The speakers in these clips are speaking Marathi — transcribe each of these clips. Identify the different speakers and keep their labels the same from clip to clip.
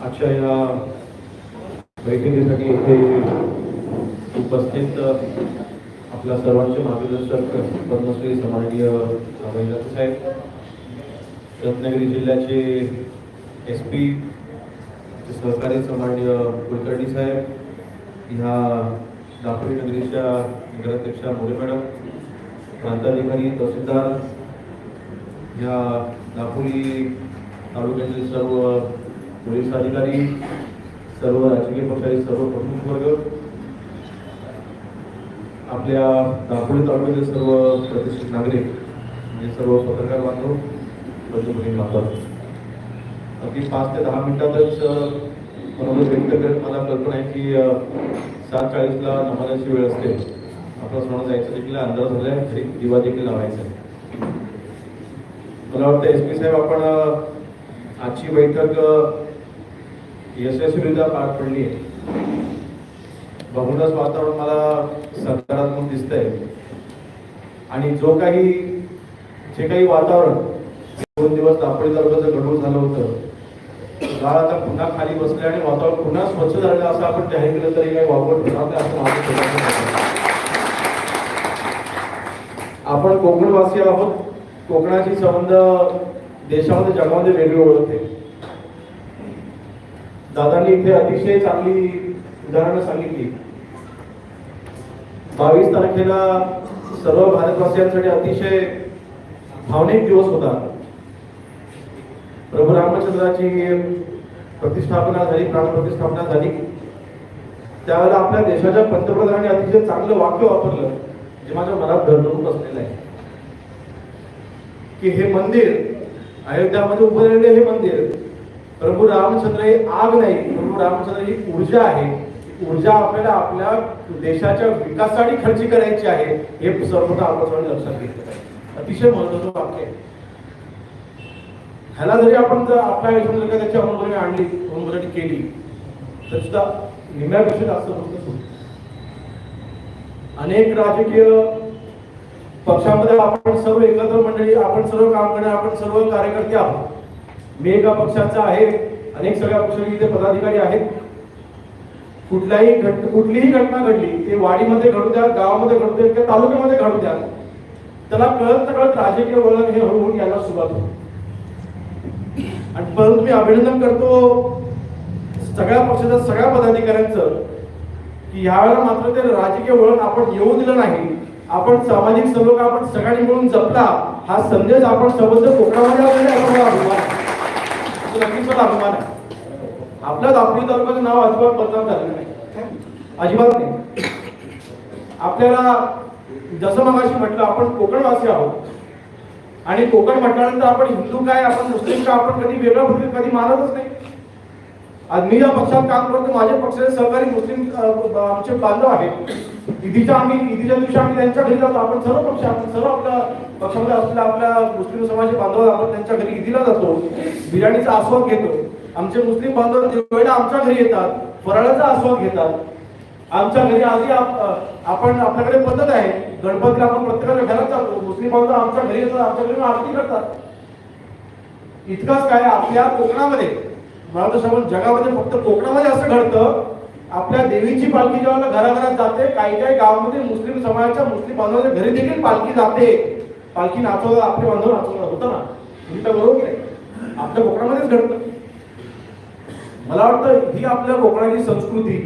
Speaker 1: आजच्या या बैठकीसाठी इथे उपस्थित आपल्या सर्वांचे मार्गदर्शक पद्मश्री सन्माननीय अभयनाथ साहेब रत्नागिरी जिल्ह्याचे एस पी सहकारी सन्माननीय कुलकर्णी साहेब ह्या दापोली नगरीच्या नगराध्यक्षा मोरे मॅडम प्रांताधिकारी तहसीलदार ह्या दापोली तालुक्यातील सर्व पोलीस अधिकारी सर्व राजकीय पक्षाचे सर्व प्रमुख वर्ग आपल्या दापोली तालुक्यातील सर्व प्रतिष्ठित नागरिक म्हणजे सर्व पत्रकार बांधव बंधुभगिनी वापर अगदी पाच ते दहा मिनिटातच अ, मनोगत व्यक्त करत मला कल्पना आहे की सात चाळीसला नमाजाची वेळ असते. आपला सोनं जायचं देखील अंदाज झाला घरी दिवा देखील लावायचा आहे. मला वाटतं एस पी साहेब आपण आजची बैठक यशस्वीरित्या पार पडली आहे. बघूनच वातावरण मला सकारात्मक दिसतंय. आणि जो काही जे काही वातावरण दोन दिवस दापोली तालुक्याचं गडूळ झालं होतं गाळ आता पुन्हा खाली बसले आणि वातावरण पुन्हा स्वच्छ झालं असं आपण जाहीर केलं तरी काही वापर होणार नाही असं माझं आपण कोकणवासी आहोत. कोकणाची संबंध देशामध्ये जगामध्ये वेगळी ओळख आहे. दादांनी इथे अतिशय चांगली उदाहरणं सांगितली. बावीस तारखेला सर्व भारतवासियांसाठी अतिशय भावनिक दिवस होता. प्रभू रामचंद्राची प्रतिष्ठापना झाली प्राणप्रतिष्ठापना झाली. त्यावेळेला आपल्या देशाच्या पंतप्रधानांनी अतिशय चांगलं वाक्य वापरलं जे माझ्या मनात धरधरून बसलेलं आहे. की हे मंदिर अयोध्यामध्ये उभारलेले हे मंदिर प्रभू रामचंद्र हे आग नाही प्रभू रामचंद्र ही ऊर्जा आहे. ऊर्जा आपल्याला आपल्या देशाच्या विकासासाठी खर्ची करायची आहे हे सर्वप्रथम आपण लक्षात घेतलं अतिशय महत्वाचं वाक्य आहे. ह्याला जरी आपण जर आपल्या आयुष्यामध्ये जर का त्याची अंमलबजावणी आणली अंमलबजावणी केली तर सुद्धा निम्यापेक्षा जास्त होत अनेक राजकीय पक्षामध्ये आपण सर्व एकत्र मंडळी आपण सर्व काम करणे आपण सर्व कार्यकर्ते आहोत. मी एका पक्षाचा आहे अनेक सगळ्या पक्षाचे इथे पदाधिकारी आहेत. कुठल्याही घट कुठलीही घटना घडली ते वाडीमध्ये घडू द्या गावामध्ये घडू द्या किंवा तालुक्यामध्ये घडू द्या त्याला कळत कळत राजकीय वळण हे हळूहळू यायला सुरुवात होते. आणि परंतु मी अभिनंदन करतो सगळ्या पक्षाच्या सगळ्या पदाधिकाऱ्यांचं की यावेळेला मात्र ते राजकीय वळण आपण येऊ दिलं नाही. आपण सामाजिक सलोखा आपण सगळ्यांनी मिळून जपला हा संदेश आपण सबंध कोकणामध्ये आपल्याला अभिमान आहे. नक्कीच मला अभिमान आहे. आपल्या दापोली तालुक्याचं नाव अजिबात बदनाम झालेलं नाही. अजिबात नाही. आपल्याला जसं मगाशी म्हटलं आपण कोकणवासी आहोत. आणि कोकण म्हटल्यानंतर आपण हिंदू काय आपण मुस्लिम काय आपण कधी वेगळं भूमिका कधी मानतच नाही. आज मी या पक्षात काम करतो माझ्या पक्षाचे सहकारी मुस्लिम आमचे बांधव आहेत. ईदीच्या आम्ही ईदीच्या दिवशी आम्ही त्यांच्या घरी जातो. आपण सर्व पक्ष आपण सर्व आपल्या पक्षामध्ये असलेल्या आपल्या मुस्लिम समाजाचे बांधव आपण त्यांच्या घरी ईदीला जातो. बिर्याणीचा आस्वाद घेतो. आमचे मुस्लिम बांधव जेवढ्या आमच्या घरी येतात फराळाचा आस्वाद घेतात. आमच्या घरी आधी आपण आपल्याकडे पद्धत आहे. गणपतीला आपण प्रत्येकाच्या घरात जातो मुस्लिम बांधव आमच्या घरी येतात आमच्या घरी आरती करतात. इतकंच काय आपल्या कोकणामध्ये मला तर जगामध्ये फक्त कोकणामध्ये असं घडतं आपल्या देवीची पालखी जेव्हा घराघरात जाते काही काही गावामध्ये मुस्लिम समाजाच्या मुस्लिम बांधवांच्या घरी देखील पालखी जाते. पालखी नाचवला आपले बांधव नाचवला होतं ना? तुम्ही तर बरोबर आहे. आपल्या कोकणामध्येच घडतं. मला वाटतं ही आपल्या कोकणाची संस्कृती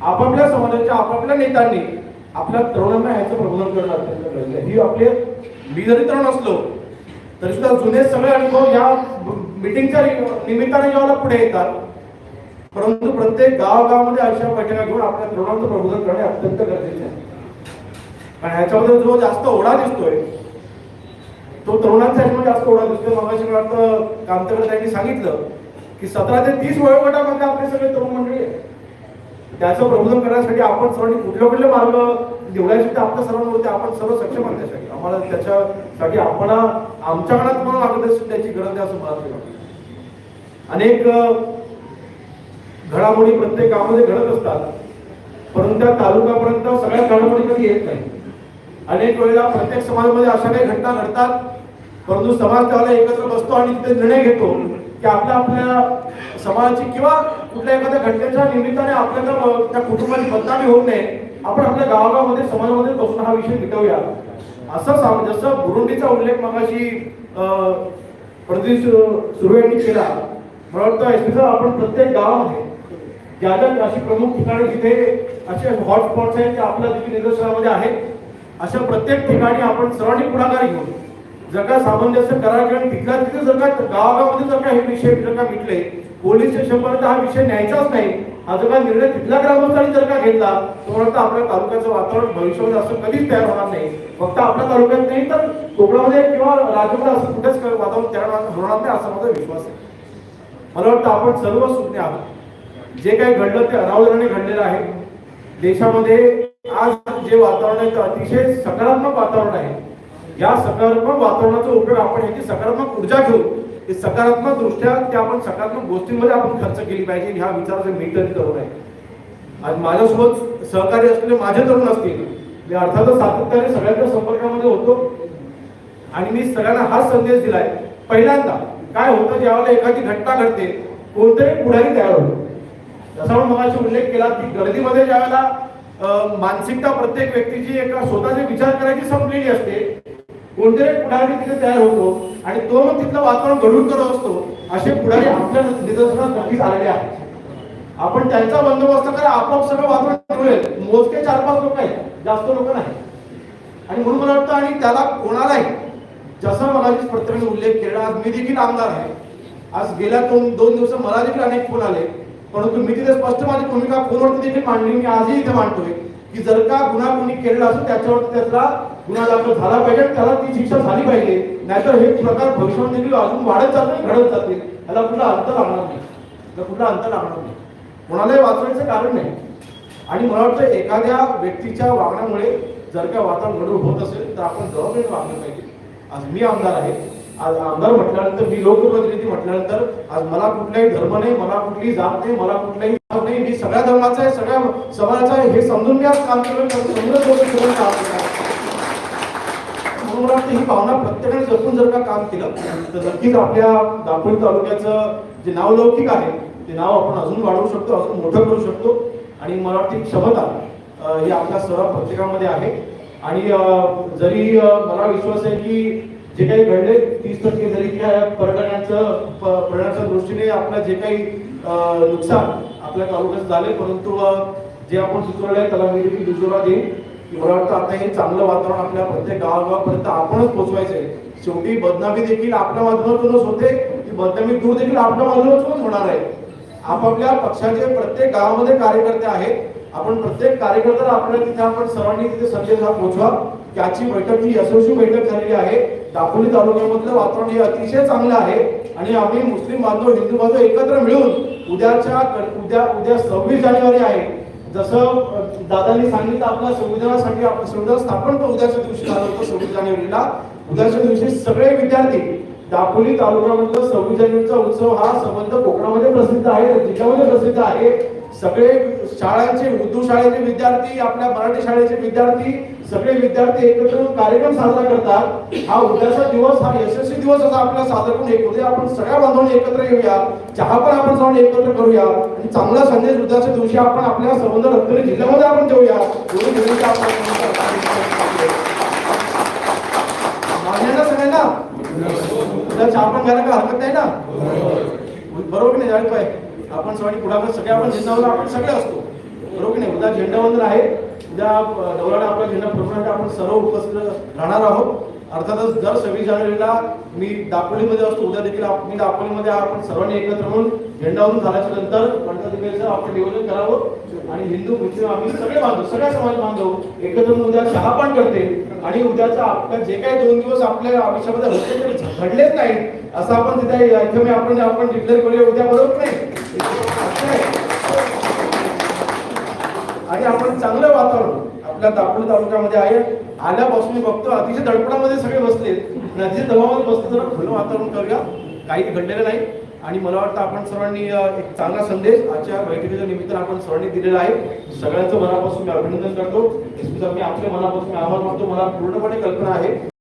Speaker 1: आपापल्या समाजाच्या आपापल्या नेत्यांनी आपल्या तरुणांना ह्याचं प्रबोधन करणं अत्यंत गरजेचं ही आपले मी जरी तरुण असलो तरी सुद्धा जुने सगळे अनुभव या मिटिंगच्या निमित्ताने जेव्हा पुढे येतात परंतु प्रत्येक गावागावामध्ये अशा बैठका घेऊन आपल्या तरुणांचं प्रबोधन करणे अत्यंत गरजेचे आहे. आणि ह्याच्यामध्ये जो जास्त ओढा दिसतोय तो तरुणांचा ह्याच्यामध्ये जास्त ओढा दिसतोय. मगाशी मला वाटतं कामतकर त्यांनी सांगितलं की सतरा ते तीस वयोगटामध्ये आपले सगळे तरुण मंडळी आहे त्याचं प्रबोधन करण्यासाठी आपण सर्वांनी कुठले कुठले मार्ग निवडायचे ते आपल्या सर्वांवरती आपण सर्व सक्षम आहात आम्हाला त्याच्यासाठी आपण आमच्याकडे तुम्हाला मार्गदर्शन द्यायची गरज आहे असं मला वाटतं. अनेक घडामोडी प्रत्येक गावामध्ये घडत असतात. परंतु त्या तालुक्यापर्यंत सगळ्या घडामोडी कधी येत नाही. अनेक वेळेला प्रत्येक समाजामध्ये अशा काही घटना घडतात. परंतु समाज त्याला एकत्र बसतो आणि तिथे निर्णय घेतो की आपल्या आपल्या समाजाची किंवा कुठल्या एखाद्या घटनेच्या निमित्ताने आपल्याला त्या कुटुंबाची बदनामी होऊ नये. आपण आपल्या गावागावामध्ये समाजामध्ये बसून हा विषय मिटवूया. असं सांग जसं बुरुंडीचा उल्लेख मगाशी प्रदीप सुरू यांनी केला. मला वाटतं आपण प्रत्येक गावामध्ये ज्या ज्या अशी प्रमुख ठिकाणी जिथे असे हॉटस्पॉट्स आहेत ते आपल्या देखील निदर्शनामध्ये आहेत. अशा प्रत्येक ठिकाणी आपण सर्वांनी पुढाकार घेऊन जर का सामंजस्य करार घेऊन तिथल्या तिथे जर का गावागावामध्ये जर का हे विषय जर का मिटले पोलीस स्टेशनपर्यंत हा विषय न्यायचाच नाही. हा जर का निर्णय तिथल्या ग्रामस्थांनी जर का घेतला तर आपल्या तालुक्याचं वातावरण भविष्यामध्ये असं कधीच तयार होणार नाही. फक्त आपल्या तालुक्यात नाही तर कोकणामध्ये किंवा राज्यामध्ये असं कुठेच वातावरण तयार होणार नाही असा माझा विश्वास आहे. मला वाटतं आपण सर्व सुज्ञ आहोत. जे काही घडलं ते अनावधानाने घडलेलं आहे. देशामध्ये आज जे वातावरण आहे ते अतिशय सकारात्मक वातावरण आहे. या सकारात्मक वातावरणाचा उपयोग आपण याची सकारात्मक ऊर्जा घेऊन ते सकारात्मक दृष्ट्या त्या आपण सकारात्मक गोष्टींमध्ये आपण खर्च केली पाहिजे ह्या विचाराचे मी तरी तरुण आहे आज माझ्यासोबत सहकारी असलेले माझे तरुण असतील मी अर्थातच सातत्याने सगळ्यांच्या संपर्कामध्ये होतो. आणि मी सगळ्यांना हाच संदेश दिलाय. पहिल्यांदा काय होतं ज्यावेळेला एखादी घटना घडते कोणतरी पुढारी तयार होतो. जसा आपण मगाशी उल्लेख केला की गर्दीमध्ये ज्यावेळेला अं, मानसिकता प्रत्येक व्यक्तीची एका स्वतःचे विचार करायची संपलेली असते कोणतरी पुढारी तिथे तयार होतो आणि तो मग तिथलं वातावरण घडून करत असतो असे पुढारी आपल्या निदर्शनात नक्कीच आलेले आहेत. आपण त्यांचा बंदोबस्त करा आपोआप सगळं वातावरण मिळेल मोजके चार पाच लोक आहेत जास्त लोक नाही. आणि म्हणून मला वाटतं आणि त्याला कोणालाही जसं मगाशी प्रत्येकाने उल्लेख केला आज मी देखील आमदार आहे. आज गेल्या दोन दोन दिवस मला देखील अनेक फोन आले. परंतु मी तिथे स्पष्ट माझी भूमिका फोनवरती देखील मांडली मी आजही इथे मांडतोय की जर का गुन्हा कोणी केलेला असेल त्याच्यावरती त्याचा गुन्हा दाखल झाला पाहिजे आणि त्याला ती शिक्षा झाली पाहिजे. नाहीतर हे प्रकार भविष्यात देखील अजून वाढत जातील घडत जातील. याला कुठला अंत लागणार नाही. तर कुठला अंत लागणार नाही. कोणालाही वाचवायचं कारण नाही. आणि मला वाटतं एखाद्या व्यक्तीच्या वागण्यामुळे जर का वातावरण गडूळ होत असेल तर आपण जबाबदारी वागलं पाहिजे. आज मी आमदार आहे. आज आमदार म्हटल्यानंतर मी लोकप्रतिनिधी म्हटल्यानंतर आज मला कुठलाही धर्म नाही मला कुठली जात नाही मला कुठलाही नाही मी सगळ्या धर्माचा आहे सगळ्या समाजाचा आहे हे समजून मी आज काम केलं काम केलं म्हणून मला वाटतं ही भावना प्रत्येकाने जपून जर का काम केलं तर नक्कीच आपल्या दापोली तालुक्याचं जे नाव लौकिक आहे ते नाव आपण अजून वाढवू शकतो अजून मोठं करू शकतो. आणि मला वाटते क्षमता ही आपल्या सर्व प्रत्येकामध्ये आहे. आणि जरी मला विश्वास आहे की जे काही घडले तीस टक्के जरी त्या पर्यटनाचं पर्यटनाच्या दृष्टीने आपलं जे काही नुकसान आपल्या तालुक्यात झाले परंतु जे आपण सुचवलं आहे त्याला मी देखील दुजोरा देईन. की मला वाटतं आता हे चांगलं वातावरण आपल्या प्रत्येक गावागावापर्यंत आपणच पोहोचवायचंय. शेवटी बदनामी देखील आपल्या माध्यमातूनच होते. ती बदनामी दूर देखील आपल्या माध्यमातूनच होणार आहे. आपापल्या पक्षाचे प्रत्येक गावामध्ये कार्यकर्ते आहेत. आपण प्रत्येक कार्यकर्त्याला आपल्या तिथे आपण सर्वांनी तिथे संदेश हा पोहोचवा. त्याची बैठक ही यशस्वी बैठक झालेली आहे. दापोली तालुक्यामधलं वातावरण हे अतिशय चांगलं आहे आणि आम्ही मुस्लिम बांधव हिंदू बांधव एकत्र मिळून उद्याच्या उद्या उद्या सव्वीस जानेवारी आहे. जसं दादांनी सांगितलं आपल्या संविधानासाठी आपलं संविधान स्थापन पण उद्याच्या दिवशी झालं होतं सव्वीस जानेवारीला. उद्याच्या दिवशी सगळे विद्यार्थी दापोली तालुक्यामधलं सव्वीस जानेवारीचा उत्सव हा संबंध कोकणामध्ये प्रसिद्ध आहे जिल्ह्यामध्ये प्रसिद्ध आहे. सगळे शाळांचे उर्दू शाळेचे विद्यार्थी आपल्या मराठी शाळेचे विद्यार्थी सगळे विद्यार्थी एकत्र कार्यक्रम साजरा करतात. हा उद्याचा दिवस हा यशस्वी दिवस असा आपला साजरा करून एक उद्या आपण सगळ्या बांधवांनी एकत्र येऊया. चहा पण आपण जाऊन एकत्र करूया. आणि चांगला संदेश उद्याच्या दिवशी आपण आपल्या संबंध रत्नागिरी जिल्ह्यामध्ये आपण देऊया. एवढी ना सगळ्यांना? उद्या चहा पण घ्यायला काय हरकत नाही ना? बरोबर नाही? जायला पाहिजे आपण सगळी पुढाकार सगळे आपण झेंडावर आपण सगळे असतो. बरोबर की नाही? उद्या झेंडावंदन आहे. उद्या दौराने आपला झेंडा फडकवण्यासाठी आपण सर्व उपस्थित राहणार आहोत. अर्थातच दर सव्वीस जानेवारीला मी दापोलीमध्ये असतो. उद्या देखील मी दापोलीमध्ये आपण सर्वांनी एकत्र म्हणून झेंडावरून झाल्याच्यानंतर पंतप्रधान आपण नियोजन करावं आणि हिंदू मुस्लिम आम्ही सगळे बांधव सगळ्या समाज बांधव एकत्र उद्या चहा पण करते आणि उद्याचा आपल्या जे काही दोन दिवस आपल्या आयुष्यामध्ये होते ते घडलेच नाही असं आपण तिथे इथे मी आपण आपण डिक्लेअर करूया. उद्या बरोबर नाही. आणि आपण चांगलं वातावरण आपल्या दापोली तालुक्यामध्ये आहे. आल्यापासून मी बघतो अतिशय दडपणामध्ये सगळे बसले. नदीचे दबावात बसले. जरा खुलं वातावरण करूया. काही घडलेलं नाही. आणि मला वाटतं आपण सर्वांनी एक चांगला संदेश आजच्या बैठकीच्या निमित्तानं आपण सर्वांनी दिलेला आहे. सगळ्यांचं मनापासून मी अभिनंदन करतो. मी आपल्या मनापासून आभार मानतो. मला पूर्णपणे कल्पना आहे.